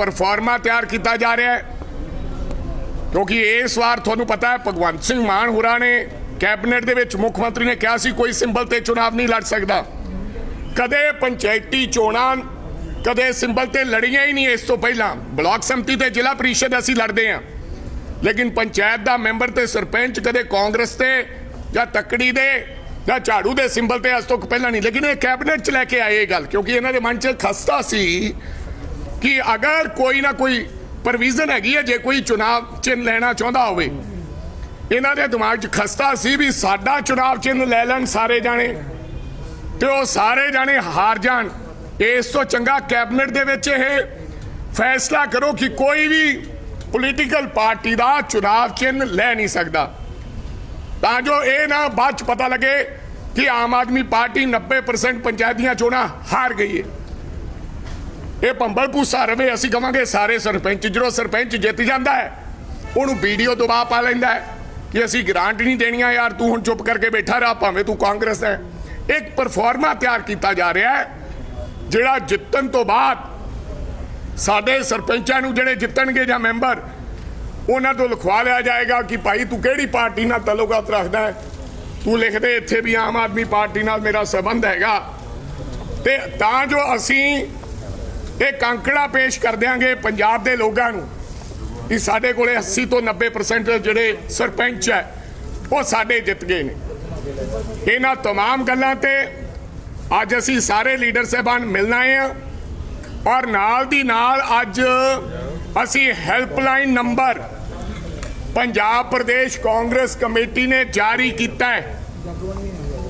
Proforma ਤਿਆਰ ਕੀਤਾ ਜਾ ਰਿਹਾ ਹੈ। ਕਿਉਂਕਿ ਇਸ ਵਾਰ ਤੁਹਾਨੂੰ ਪਤਾ ਹੈ, ਭਗਵੰਤ ਸਿੰਘ ਮਾਨ ਹੋਰਾਂ ਨੇ ਕੈਬਨਿਟ ਦੇ ਵਿੱਚ ਮੁੱਖ ਮੰਤਰੀ ਨੇ ਕਿਹਾ ਸੀ, ਕੋਈ ਸਿੰਬਲ ਤੇ ਚੁਣਾਵ ਨਹੀਂ ਲੜ ਸਕਦਾ। ਕਦੇ ਪੰਚਾਇਤੀ ਚੋਣਾਂ, ਕਦੇ ਸਿੰਬਲ ਤੇ ਲੜੀਆਂ ਹੀ ਨਹੀਂ ਇਸ ਤੋਂ ਪਹਿਲਾਂ। ਬਲਾਕ ਸੰਮਤੀ ਤੇ ਜ਼ਿਲ੍ਹਾ ਪ੍ਰੀਸ਼ਦ ਅਸੀਂ ਲੜਦੇ ਹਾਂ। ਲੇਕਿਨ ਪੰਚਾਇਤ ਦਾ ਮੈਂਬਰ ਤੇ ਸਰਪੰਚ ਕਦੇ ਕਾਂਗਰਸ ਤੇ ਜਾਂ ਤੱਕੜੀ ਦੇ ਜਾਂ ਝਾੜੂ ਦੇ ਸਿੰਬਲ ਤੇ ਅੱਜ ਤੋਂ ਪਹਿਲਾਂ ਨਹੀਂ। ਲੇਕਿਨ ਇਹ ਕੈਬਨਿਟ 'ਚ ਲੈ ਕੇ ਆਏ ਇਹ ਗੱਲ, ਕਿਉਂਕਿ ਇਹਨਾਂ ਦੇ ਮਨ 'ਚ ਖਸਤਾ ਸੀ ਕਿ ਅਗਰ ਕੋਈ ਨਾ ਕੋਈ ਪ੍ਰੋਵੀਜ਼ਨ ਹੈਗੀ ਹੈ, ਜੇ ਕੋਈ ਚੁਣਾਵ ਚਿੰਨ੍ਹ ਲੈਣਾ ਚਾਹੁੰਦਾ ਹੋਵੇ, ਇਹਨਾਂ ਦੇ ਦਿਮਾਗ 'ਚ ਖਸਤਾ ਸੀ ਵੀ ਸਾਡਾ ਚੁਣਾਵ ਚਿੰਨ੍ਹ ਲੈ ਲੈਣ ਸਾਰੇ ਜਾਣੇ ਤੇ ਉਹ ਸਾਰੇ ਜਾਣੇ ਹਾਰ ਜਾਣ। ਇਸ ਤੋਂ ਚੰਗਾ ਕੈਬਨਿਟ ਦੇ ਵਿੱਚ ਇਹ ਫੈਸਲਾ ਕਰੋ ਕਿ ਕੋਈ ਵੀ ਪੋਲੀਟੀਕਲ ਪਾਰਟੀ ਦਾ ਚੁਣਾਵ ਚਿੰਨ੍ਹ ਲੈ ਨਹੀਂ ਸਕਦਾ। ਤਾਂ ਜੋ ਇਹ ਨਾ ਬਾਅਦ ਚ ਪਤਾ ਲੱਗੇ ਕਿ ਆਮ ਆਦਮੀ ਪਾਰਟੀ 90% ਪੰਚਾਇਤ ਦੀਆਂ ਚੋਣਾਂ ਹਾਰ ਗਈ ਹੈ। ਇਹ ਭੰਬਲ ਭੂਸਾ ਰਵੇ ਅਸੀਂ ਕਵਾਂਗੇ ਸਾਰੇ ਸਰਪੰਚ, ਜਦੋਂ ਸਰਪੰਚ ਜਿੱਤ ਜਾਂਦਾ ਹੈ, ਉਹਨੂੰ ਵੀਡੀਓ ਦਬਾ ਪਾ ਲੈਂਦਾ ਹੈ ਕਿ ਅਸੀਂ ਗ੍ਰਾਂਟ ਨਹੀਂ ਦੇਣੀਆਂ ਯਾਰ, ਤੂੰ ਹੁਣ ਚੁੱਪ ਕਰਕੇ ਬੈਠਾ ਰਹਾ, ਭਾਵੇਂ ਤੂੰ ਕਾਂਗਰਸ ਹੈ। ਇੱਕ ਪਰਫਾਰਮਾ ਤਿਆਰ ਕੀਤਾ ਜਾ ਰਿਹਾ ਹੈ, ਜਿਹੜਾ ਜਿੱਤਣ ਤੋਂ ਬਾਅਦ ਸਾਡੇ ਸਰਪੰਚਾਂ ਨੂੰ ਜਿਹੜੇ ਜਿੱਤਣਗੇ ਜਾਂ ਮੈਂਬਰ ਉਹਨਾਂ ਤੋਂ ਲਿਖਵਾ ਲਿਆ ਜਾਏਗਾ ਕਿ ਭਾਈ ਤੂੰ ਕਿਹੜੀ ਪਾਰਟੀ ਨਾਲ ਤਾਲੁਕਾਤ ਰੱਖਦਾ ਹੈ? ਤੂੰ ਲਿਖਦੇ ਇੱਥੇ ਵੀ ਆਮ ਆਦਮੀ ਪਾਰਟੀ ਨਾਲ ਮੇਰਾ ਸੰਬੰਧ ਹੈਗਾ। ਤੇ ਤਾਂ ਜੋ ਅਸੀਂ ਇਹ ਕਾਂਕੜਾ ਪੇਸ਼ ਕਰ ਦਿਆਂਗੇ ਪੰਜਾਬ ਦੇ ਲੋਕਾਂ ਨੂੰ ਕਿ ਸਾਡੇ ਕੋਲੇ 80 ਤੋਂ 90% ਜਿਹੜੇ ਸਰਪੰਚ ਹੈ ਉਹ ਸਾਡੇ ਜਿੱਤ ਗਏ ਨੇ ਇਹਨਾਂ तमाम ਗੱਲਾਂ ਤੇ ਅੱਜ ਅਸੀਂ ਸਾਰੇ ਲੀਡਰ ਸਾਹਿਬਾਨ ਮਿਲਣ ਆਏ ਆ ਔਰ ਨਾਲ ਦੀ ਨਾਲ ਅੱਜ ਅਸੀਂ helpline number Punjab Pradesh Congress committee ਨੇ ਜਾਰੀ ਕੀਤਾ ਹੈ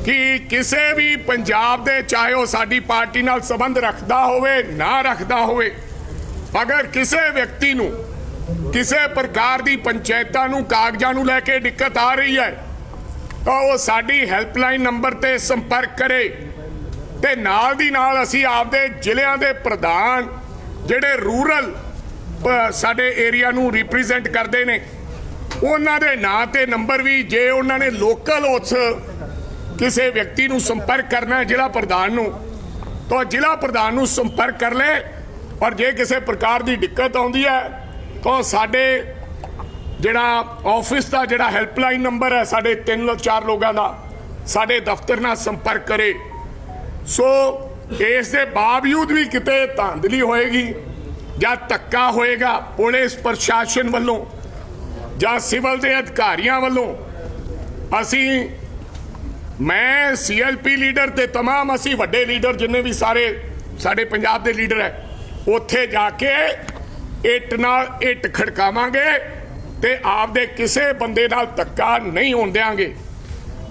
ਕਿ ਕਿਸੇ ਵੀ ਪੰਜਾਬ ਦੇ, ਚਾਹੇ ਉਹ ਸਾਡੀ ਪਾਰਟੀ ਨਾਲ ਸੰਬੰਧ ਰੱਖਦਾ ਹੋਵੇ, ਨਾ ਰੱਖਦਾ ਹੋਵੇ, ਅਗਰ ਕਿਸੇ ਵਿਅਕਤੀ ਨੂੰ, ਕਿਸੇ ਪ੍ਰਕਾਰ ਦੀ ਪੰਚਾਇਤਾਂ ਨੂੰ, ਕਾਗਜ਼ਾਂ ਨੂੰ ਲੈ ਕੇ ਦਿੱਕਤ ਆ ਰਹੀ ਹੈ, ਤਾਂ ਉਹ ਸਾਡੀ ਹੈਲਪਲਾਈਨ ਨੰਬਰ ਤੇ ਸੰਪਰਕ ਕਰੇ। ਤੇ ਨਾਲ ਦੀ ਨਾਲ ਅਸੀਂ ਆਪਦੇ ਜ਼ਿਲ੍ਹਿਆਂ ਦੇ ਪ੍ਰਧਾਨ, ਜਿਹੜੇ ਰੂਰਲ ਸਾਡੇ ਏਰੀਆ ਨੂੰ ਰਿਪਰੈਜ਼ੈਂਟ ਕਰਦੇ ਨੇ, ਉਹਨਾਂ ਦੇ ਨਾਂ ਤੇ ਨੰਬਰ ਵੀ, ਜੇ ਉਹਨਾਂ ਨੇ ਲੋਕਲ ਉਸ ਕਿਸੇ ਵਿਅਕਤੀ ਨੂੰ ਸੰਪਰਕ ਕਰਨਾ ਹੈ ਜ਼ਿਲ੍ਹਾ ਪ੍ਰਧਾਨ ਨੂੰ, ਤਾਂ ਜ਼ਿਲ੍ਹਾ ਪ੍ਰਧਾਨ ਨੂੰ ਸੰਪਰਕ ਕਰ ਲੈ। ਔਰ ਜੇ ਕਿਸੇ ਪ੍ਰਕਾਰ ਦੀ ਦਿੱਕਤ ਆਉਂਦੀ ਹੈ, ਤਾਂ ਸਾਡੇ ਜਿਹੜਾ ਆਫਿਸ ਦਾ ਜਿਹੜਾ ਹੈਲਪਲਾਈਨ ਨੰਬਰ ਹੈ, ਸਾਡੇ 3 ਚਾਰ ਲੋਕਾਂ ਦਾ, ਸਾਡੇ ਦਫ਼ਤਰ ਨਾਲ ਸੰਪਰਕ ਕਰੇ। ਸੋ ਇਸ ਦੇ ਬਾਵਜੂਦ ਵੀ ਕਿਤੇ ਧਾਂਦਲੀ ਹੋਏਗੀ ਜਾਂ ਧੱਕਾ ਹੋਏਗਾ ਪੁਲਿਸ ਪ੍ਰਸ਼ਾਸਨ ਵੱਲੋਂ ਜਾਂ ਸਿਵਲ ਦੇ ਅਧਿਕਾਰੀਆਂ ਵੱਲੋਂ, ਅਸੀਂ ਮੈਂ ਸੀਐਲਪੀ ਲੀਡਰ ਤੇ तमाम ਅਸੀਂ ਵੱਡੇ ਲੀਡਰ ਜਿੰਨੇ ਵੀ ਸਾਰੇ ਸਾਡੇ ਪੰਜਾਬ ਦੇ ਲੀਡਰ ਹੈ ਉੱਥੇ ਜਾ ਕੇ ਇੱਟ ਨਾਲ ਇੱਟ ਖੜਕਾਵਾਂਗੇ ਤੇ ਆਪਦੇ ਕਿਸੇ ਬੰਦੇ ਨਾਲ ਧੱਕਾ ਨਹੀਂ ਹੋਣ ਦਿਆਂਗੇ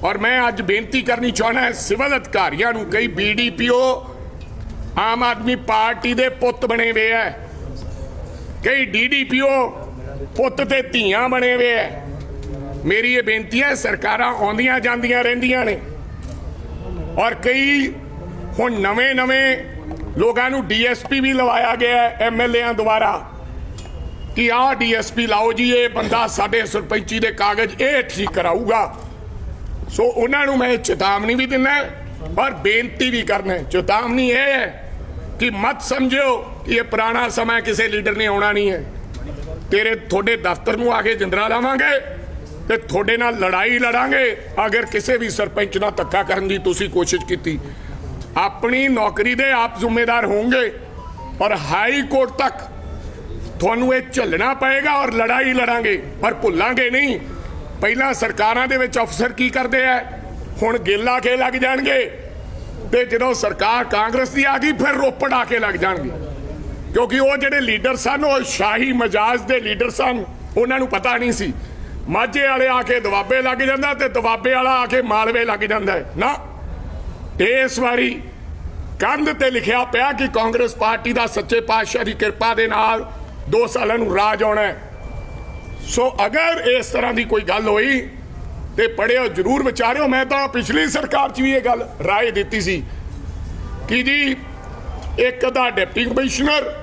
ਔਰ ਮੈਂ ਅੱਜ ਬੇਨਤੀ ਕਰਨੀ ਚਾਹਣਾ ਹੈ ਸਿਵਲ ਅਧਿਕਾਰੀਆਂ ਨੂੰ ਕਈ ਬੀਡੀਪੀਓ ਆਮ ਆਦਮੀ ਪਾਰਟੀ ਦੇ ਪੁੱਤ ਬਣੇ ਹੋਏ ਐ ਕਈ ਡੀਡੀਪੀਓ ਪੁੱਤ ਤੇ ਧੀਆਂ ਬਣੇ ਹੋਏ ਐ ਮੇਰੀ ਇਹ ਬੇਨਤੀ ਹੈ, ਸਰਕਾਰਾਂ ਆਉਂਦੀਆਂ ਜਾਂਦੀਆਂ ਰਹਿੰਦੀਆਂ ਨੇ। ਔਰ ਕਈ ਹੁਣ ਨਵੇਂ-ਨਵੇਂ ਲੋਕਾਂ ਨੂੰ ਡੀਐਸਪੀ ਵੀ ਲਵਾਇਆ ਗਿਆ ਹੈ ਐਮਐਲਏਆਂ ਦੁਆਰਾ ਕਿ ਆਹ ਡੀਐਸਪੀ ਲਾਓ ਜੀ, ਇਹ ਬੰਦਾ ਸਾਡੇ ਸਰਪੰਚੀ ਦੇ ਕਾਗਜ਼ ਇਹ ਠੀਕ ਕਰਾਊਗਾ। ਸੋ ਉਹਨਾਂ ਨੂੰ ਮੈਂ ਚੇਤਾਵਨੀ ਵੀ ਦਿੰਦਾ ਔਰ ਬੇਨਤੀ ਵੀ ਕਰਨਾ ਚੇਤਾਵਨੀ ਇਹ ਹੈ ਕਿ ਮਤ ਸਮਝਿਓ ਕਿ ਇਹ ਪੁਰਾਣਾ ਸਮਾਂ ਕਿਸੇ ਲੀਡਰ ਨੇ ਆਉਣਾ ਨਹੀਂ ਹੈ। ਤੇਰੇ, ਤੁਹਾਡੇ ਦਫ਼ਤਰ ਨੂੰ ਆ ਕੇ ਜਿੰਦਰਾ ਲਾਵਾਂਗੇ। ਤੇ ਤੁਹਾਡੇ ਨਾਲ ਲੜਾਈ ਲੜਾਂਗੇ। ਅਗਰ ਕਿਸੇ ਵੀ ਸਰਪੰਚ ਨਾਲ ਧੱਕਾ ਕਰਨ ਦੀ ਤੁਸੀਂ ਕੋਸ਼ਿਸ਼ ਕੀਤੀ, ਆਪਣੀ ਨੌਕਰੀ ਦੇ ਆਪ ਜ਼ਿੰਮੇਦਾਰ ਹੋਵੋਗੇ ਔਰ ਹਾਈ ਕੋਰਟ ਤੱਕ ਤੁਹਾਨੂੰ ਇਹ ਝੱਲਣਾ ਪਏਗਾ ਔਰ ਲੜਾਈ ਲੜਾਂਗੇ, ਪਰ ਭੁੱਲਾਂਗੇ ਨਹੀਂ। ਪਹਿਲਾਂ ਸਰਕਾਰਾਂ ਦੇ ਵਿੱਚ ਅਫਸਰ ਕੀ ਕਰਦੇ ਆ? ਹੁਣ ਗੇਲਾ ਕੇ ਲੱਗ ਜਾਣਗੇ ਤੇ ਜਦੋਂ ਸਰਕਾਰ ਕਾਂਗਰਸ ਦੀ ਆ ਗਈ, ਫਿਰ ਰੋਪੜ ਆ ਕੇ ਲੱਗ ਜਾਣਗੇ। ਕਿਉਂਕਿ ਉਹ ਜਿਹੜੇ ਲੀਡਰ ਸਨ, ਉਹ ਸ਼ਾਹੀ ਮਜਾਜ ਦੇ ਲੀਡਰ ਸਨ, ਉਹਨਾਂ ਨੂੰ ਪਤਾ ਨਹੀਂ ਸੀ ਮਾਝੇ ਵਾਲੇ ਆ ਕੇ ਦਵਾਬੇ ਲੱਗ ਜਾਂਦਾ ਤੇ ਦਵਾਬੇ ਵਾਲਾ ਆ ਕੇ ਮਾਲਵੇ ਲੱਗ ਜਾਂਦਾ ਨਾ। ਇਸ ਵਾਰੀ ਕੰਧ ਤੇ ਲਿਖਿਆ ਪਿਆ ਕਿ ਕਾਂਗਰਸ ਪਾਰਟੀ ਦਾ ਸੱਚੇ ਪਾਤਸ਼ਾਹ ਦੀ ਕਿਰਪਾ ਦੇ ਨਾਲ 2 ਸਾਲਾਂ ਨੂੰ ਰਾਜ ਆਉਣਾ ਸੋ ਅਗਰ ਇਸ ਤਰ੍ਹਾਂ ਦੀ ਕੋਈ ਗੱਲ ਹੋਈ ਤੇ ਪੜਿਓ ਜਰੂਰ ਵਿਚਾਰਿਓ। ਮੈਂ ਤਾਂ ਪਿਛਲੀ ਸਰਕਾਰ 'ਚ ਵੀ ਇਹ ਗੱਲ ਰਾਏ ਦਿੱਤੀ ਸੀ ਕਿ ਜੀ ਇੱਕ ਦਾ ਡਿਪਟੀ ਕਮਿਸ਼ਨਰ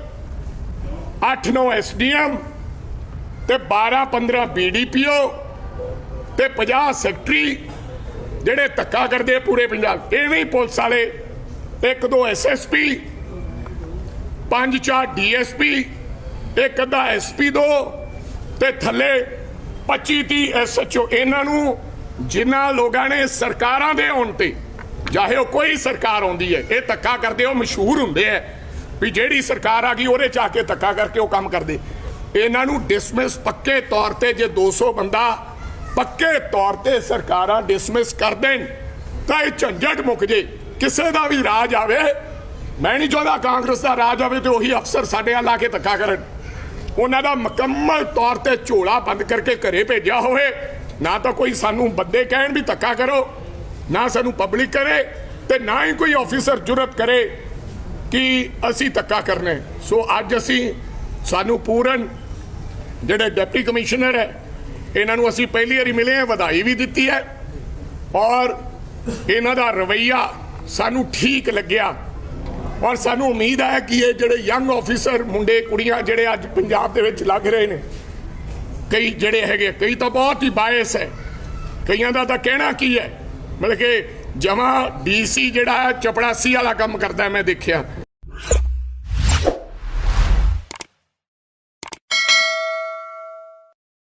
8-9 ਐਸਡੀਐਮ ਤੇ 12-15 ਬੀਡੀਪੀਓ ਤੇ 50 ਸੈਕਟਰੀ ਜਿਹੜੇ ਧੱਕਾ ਕਰਦੇ ਪੂਰੇ ਪੰਜਾਬ। ਐਵੇਂ ਹੀ ਪੁਲਿਸ ਵਾਲੇ ਇੱਕ ਦੋ ਐਸਐਸਪੀ ਪੰਜ ਚਾਰ ਡੀਐਸਪੀ ਇੱਕ ਅੱਧਾ ਐਸਪੀ ਦੋ ਤੇ ਥੱਲੇ 25 30 ਐਸਐਚਓ ਇਹਨਾਂ ਨੂੰ ਜਿਨ੍ਹਾਂ ਲੋਕਾਂ ਨੇ ਸਰਕਾਰਾਂ ਦੇ ਹੋਣ ਤੇ, ਚਾਹੇ ਉਹ ਕੋਈ ਸਰਕਾਰ ਆਉਂਦੀ ਹੈ, ਇਹ ਧੱਕਾ ਕਰਦੇ ਉਹ ਮਸ਼ਹੂਰ ਹੁੰਦੇ ਆ ਵੀ ਜਿਹੜੀ ਸਰਕਾਰ ਆ ਗਈ, ਉਹਦੇ ਚ ਆ ਕੇ ਧੱਕਾ ਕਰਕੇ ਉਹ ਕੰਮ ਕਰਦੇ। ਇਹਨਾਂ ਨੂੰ ਡਿਸਮਿਸ ਪੱਕੇ ਤੌਰ ਤੇ ਜੇ 200 ਬੰਦਾ ਪੱਕੇ ਤੌਰ ਤੇ ਸਰਕਾਰਾਂ ਡਿਸਮਿਸ ਕਰ ਦੇਣ, ਤਾਂ ਇਹ ਝੰਜਟ ਮੁੱਕ ਜੇ। ਕਿਸੇ ਦਾ ਵੀ ਰਾਜ ਆਵੇ, ਮੈਂ ਨਹੀਂ ਚਾਹੁੰਦਾ ਕਾਂਗਰਸ ਦਾ ਰਾਜ ਆਵੇ ਤੇ ਉਹੀ ਅਫਸਰ ਸਾਡੇ ਨਾਲ ਲਾ ਕੇ ਧੱਕਾ ਕਰਨ। ਉਹਨਾਂ ਦਾ ਮੁਕੰਮਲ ਤੌਰ ਤੇ ਝੋਲਾ ਬੰਦ ਕਰਕੇ ਘਰੇ ਭੇਜਿਆ ਹੋਵੇ, ਨਾ ਤਾਂ ਕੋਈ ਸਾਨੂੰ ਬੰਦੇ ਕਹਿਣ ਵੀ ਧੱਕਾ ਕਰੋ, ਨਾ ਸਾਨੂੰ ਪਬਲਿਕ ਕਰੇ ਤੇ ਨਾ ਹੀ ਕੋਈ ਆਫੀਸਰ ਜੁਰਤ ਕਰੇ ਕਿ ਅਸੀਂ ਧੱਕਾ ਕਰਨਾ ਸੋ ਅੱਜ ਅਸੀਂ ਸਾਨੂੰ ਪੂਰਨ ਜਿਹੜੇ ਡਿਪਟੀ ਕਮਿਸ਼ਨਰ ਹੈ, ਇਹਨਾਂ ਨੂੰ ਅਸੀਂ ਪਹਿਲੀ ਵਾਰੀ ਮਿਲੇ ਹਾਂ, ਵਧਾਈ ਵੀ ਦਿੱਤੀ ਹੈ ਔਰ ਇਹਨਾਂ ਦਾ ਰਵਈਆ ਸਾਨੂੰ ਠੀਕ ਲੱਗਿਆ ਔਰ ਸਾਨੂੰ ਉਮੀਦ ਹੈ ਕਿ ਇਹ ਜਿਹੜੇ ਯੰਗ ਆਫੀਸਰ ਮੁੰਡੇ, ਕੁੜੀਆਂ ਜਿਹੜੇ ਅੱਜ ਪੰਜਾਬ ਦੇ ਵਿੱਚ ਲੱਗ ਰਹੇ ਨੇ, ਕਈ ਜਿਹੜੇ ਹੈਗੇ ਕਈ ਤਾਂ ਬਹੁਤ ਹੀ ਬਾਇਸ ਹੈ, ਕਈਆਂ ਦਾ ਤਾਂ ਕਹਿਣਾ ਕੀ ਹੈ? ਮਤਲਬ ਕਿ ਜਮਾ ਡੀਸੀ ਜਿਹੜਾ ਹੈ, ਚਪੜਾਸੀ ਵਾਲਾ ਕੰਮ ਕਰਦਾ ਮੈਂ ਦੇਖਿਆ।